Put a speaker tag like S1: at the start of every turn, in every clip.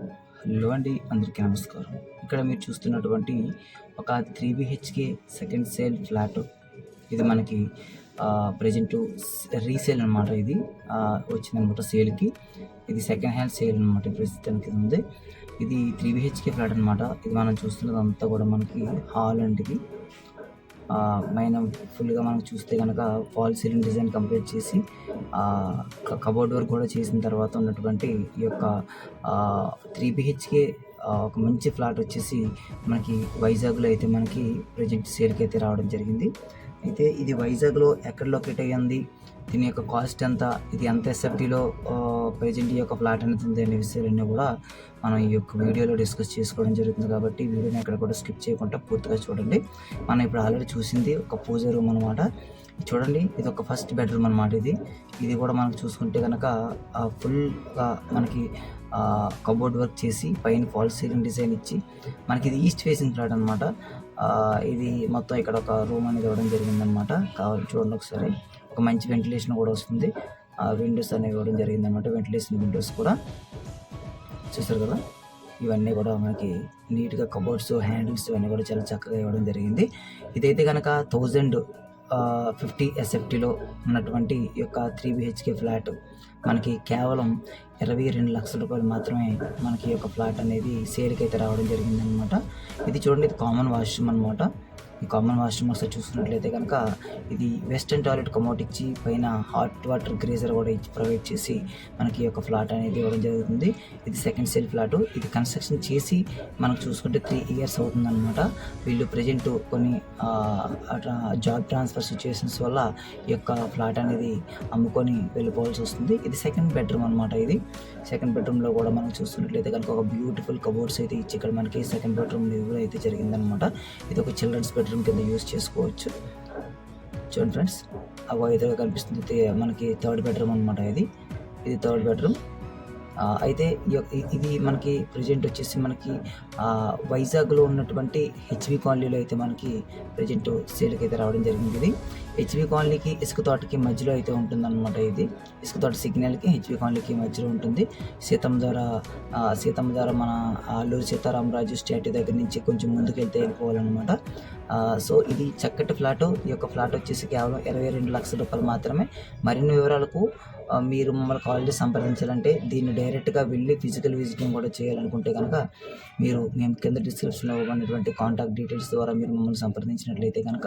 S1: Hello అండి అందరికీ నమస్కారం. ఇక్కడ మీరు చూస్తున్నటువంటి ఒక three BHK second sale flat. ఇది మనకి ప్రజెంట్ రీసేల్ అనమాట ఇది. ఆ, వచ్చిందనమాట సేల్కి. ఇది సెకండ్ హ్యాండ్ సేల్ అనమాట ప్రస్తుతానికి ఉంది. ఇది త్రీ బిహెచ్కే ఫ్లాట్ అనమాట ఇది మనం చూస్తున్నదంతా కూడా మనకి హాల్ అండి ఇది. పైన ఫుల్గా మనం చూస్తే కనుక ఫాల్ సీలింగ్ డిజైన్ కంప్లీట్ చేసి కబోర్డ్ వర్క్ కూడా చేసిన తర్వాత ఉన్నటువంటి ఈ యొక్క త్రీ బిహెచ్కే ఒక మంచి ఫ్లాట్ వచ్చేసి మనకి వైజాగ్లో అయితే మనకి ప్రజెంట్ సేల్కి అయితే రావడం జరిగింది. అయితే ఇది వైజాగ్లో ఎక్కడ లొకేట్ అయ్యింది? దీని యొక్క కాస్ట్ ఎంత? ఇది ఎంత ఎస్ఎఫ్టీలో ప్రజెంట్ ఈ యొక్క ఫ్లాట్ అనేది అనే విషయాలన్నీ కూడా మనం ఈ యొక్క వీడియోలో డిస్కస్ చేసుకోవడం జరుగుతుంది కాబట్టి వీడియోని ఎక్కడ కూడా స్కిప్ చేయకుండా పూర్తిగా చూడండి. మనం ఇప్పుడు ఆల్రెడీ చూసింది ఒక పూజ రూమ్ అనమాట చూడండి ఇది ఒక ఫస్ట్ బెడ్రూమ్ అనమాట ఇది. ఇది కూడా మనం చూసుకుంటే కనుక ఫుల్గా మనకి కబోర్డ్ వర్క్ చేసి పైన ఫాల్ సీలింగ్ డిజైన్ ఇచ్చి మనకి ఇది ఈస్ట్ ఫేసింగ్ ఫ్లాట్ అనమాట ఇది మొత్తం ఇక్కడ ఒక రూమ్ అనేది ఇవ్వడం జరిగిందనమాట కావాలి చూడండి ఒకసారి. ఒక మంచి వెంటిలేషన్ కూడా వస్తుంది. ఆ విండోస్ అనేవి ఇవ్వడం జరిగిందనమాట వెంటిలేషన్ విండోస్ కూడా. చూసారు కదా? ఇవన్నీ కూడా మనకి నీట్గా కబోర్డ్స్ హ్యాండిల్స్ ఇవన్నీ కూడా చాలా చక్కగా ఇవ్వడం జరిగింది. ఇదైతే కనుక థౌజండ్ ఫిఫ్టీ ఎస్ఎఫ్టీలో ఉన్నటువంటి ఈ యొక్క త్రీ బిహెచ్కే ఫ్లాట్ మనకి కేవలం ఇరవై రెండు లక్షల రూపాయలు మాత్రమే మనకి ఈ యొక్క ఫ్లాట్ అనేది సేల్కి అయితే రావడం జరిగింది అనమాట ఇది చూడండి ఇది కామన్ వాష్రూమ్ అనమాట ఈ కామన్ వాష్రూమ్ ఒకసారి చూసుకున్నట్లయితే కనుక ఇది వెస్టర్న్ టాయిలెట్ కమోట్ ఇచ్చి పైన హాట్ వాటర్ గ్రీజర్ కూడా ఇచ్చి ప్రొవైడ్ చేసి మనకి ఈ యొక్క ఫ్లాట్ అనేది ఇవ్వడం జరుగుతుంది. ఇది సెకండ్ సెల్ ఫ్లాట్. ఇది కన్స్ట్రక్షన్ చేసి మనకు చూసుకుంటే త్రీ ఇయర్స్ అవుతుందన్నమాట. వీళ్ళు ప్రజెంట్ కొన్ని జాబ్ ట్రాన్స్ఫర్ సిచ్యువేషన్స్ వల్ల ఈ యొక్క ఫ్లాట్ అనేది అమ్ముకొని వెళ్ళిపోవాల్సి వస్తుంది. ఇది సెకండ్ బెడ్రూమ్ అనమాట ఇది. సెకండ్ బెడ్రూమ్లో కూడా మనం చూస్తున్నట్లయితే కనుక ఒక బ్యూటిఫుల్ కబోర్డ్స్ అయితే ఇచ్చి ఇక్కడ మనకి సెకండ్ బెడ్రూమ్ కూడా అయితే జరిగిందనమాట ఇది ఒక చిల్డ్రన్స్ బెడ్రూమ్ కింద యూస్ చేసుకోవచ్చు. చూడండి ఫ్రెండ్స్ అగో ఎదురుగా కనిపిస్తుంది. మనకి థర్డ్ బెడ్రూమ్ అనమాట ఇది. ఇది థర్డ్ బెడ్రూమ్ అయితే ఈ ఇది మనకి ప్రజెంట్ వచ్చేసి మనకి వైజాగ్లో ఉన్నటువంటి హెచ్వి కాలనీలో అయితే మనకి ప్రజెంట్ సేల్కి అయితే రావడం జరిగింది. ఇది హెచ్వి కాలనీకి ఇసుక తోటకి మధ్యలో అయితే ఉంటుందన్నమాట ఇది. ఇసుక తోట సిగ్నల్కి హెచ్వి కాలనీకి మధ్యలో ఉంటుంది. సీతమ్మ ద్వారా సీతమ్మ ద్వారా మన అల్లూరు సీతారామరాజు స్టాట్యూ దగ్గర నుంచి కొంచెం ముందుకు వెళ్తే వెళ్ళిపోవాలన్నమాట. సో ఇది చక్కటి ఫ్లాట్. ఈ యొక్క ఫ్లాట్ వచ్చేసి కేవలం ఇరవై రెండు లక్షల రూపాయలు మాత్రమే. మరిన్ని వివరాలకు మీరు మమ్మల్ని కాల్ చేసి సంప్రదించాలంటే దీన్ని డైరెక్ట్గా వెళ్ళి ఫిజికల్ విజిటింగ్ కూడా చేయాలనుకుంటే కనుక మీరు మేము కింద డిస్క్రిప్షన్లో ఇవ్వబడినటువంటి కాంటాక్ట్ డీటెయిల్స్ ద్వారా మీరు మమ్మల్ని సంప్రదించినట్లయితే కనుక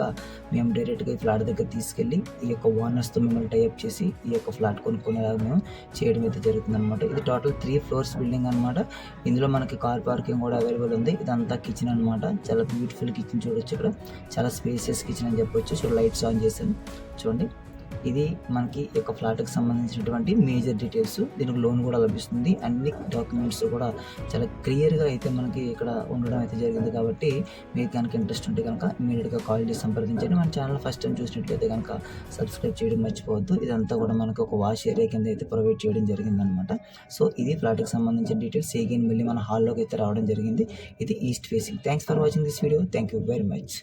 S1: మేము డైరెక్ట్గా ఈ ఫ్లాట్ దగ్గర తీసుకెళ్ళి ఈ యొక్క ఓనర్స్తో మిమ్మల్ని టైప్ చేసి ఈ యొక్క ఫ్లాట్ కొనుక్కునేలా మేము చేయడం అయితే జరుగుతుంది అనమాట ఇది టోటల్ త్రీ ఫ్లోర్స్ బిల్డింగ్ అనమాట ఇందులో మనకి కార్ పార్కింగ్ కూడా అవైలబుల్ ఉంది. ఇదంతా కిచెన్ అనమాట చాలా బ్యూటిఫుల్ కిచెన్ చూడొచ్చు ఇక్కడ. చాలా స్పేసియస్ కిచెన్ అని చెప్పొచ్చు. సో లైట్స్ ఆన్ చేశాను. చూడండి. ఇది మనకి ఈ యొక్క ఫ్లాట్కి సంబంధించినటువంటి మేజర్ డీటెయిల్స్. దీనికి లోన్ కూడా లభిస్తుంది. అన్ని డాక్యుమెంట్స్ కూడా చాలా క్లియర్గా అయితే మనకి ఇక్కడ ఉండడం అయితే జరిగింది కాబట్టి మీకు కనుక ఇంట్రెస్ట్ ఉంటే కనుక ఇమీడియట్గా కాల్ చేసి సంప్రదించండి. మన ఛానల్ ఫస్ట్ టైం చూసినట్లయితే కనుక సబ్స్క్రైబ్ చేయడం మర్చిపోవద్దు. ఇదంతా కూడా మనకు ఒక వాష్ ఏరియా కింద అయితే ప్రొవైడ్ చేయడం జరిగిందనమాట. సో ఇది ఫ్లాట్కి సంబంధించిన డీటెయిల్స్. అగైన్ మళ్ళీ మన హాల్లోకి అయితే రావడం జరిగింది. ఇది east facing. Thanks for watching this video. Thank you very much.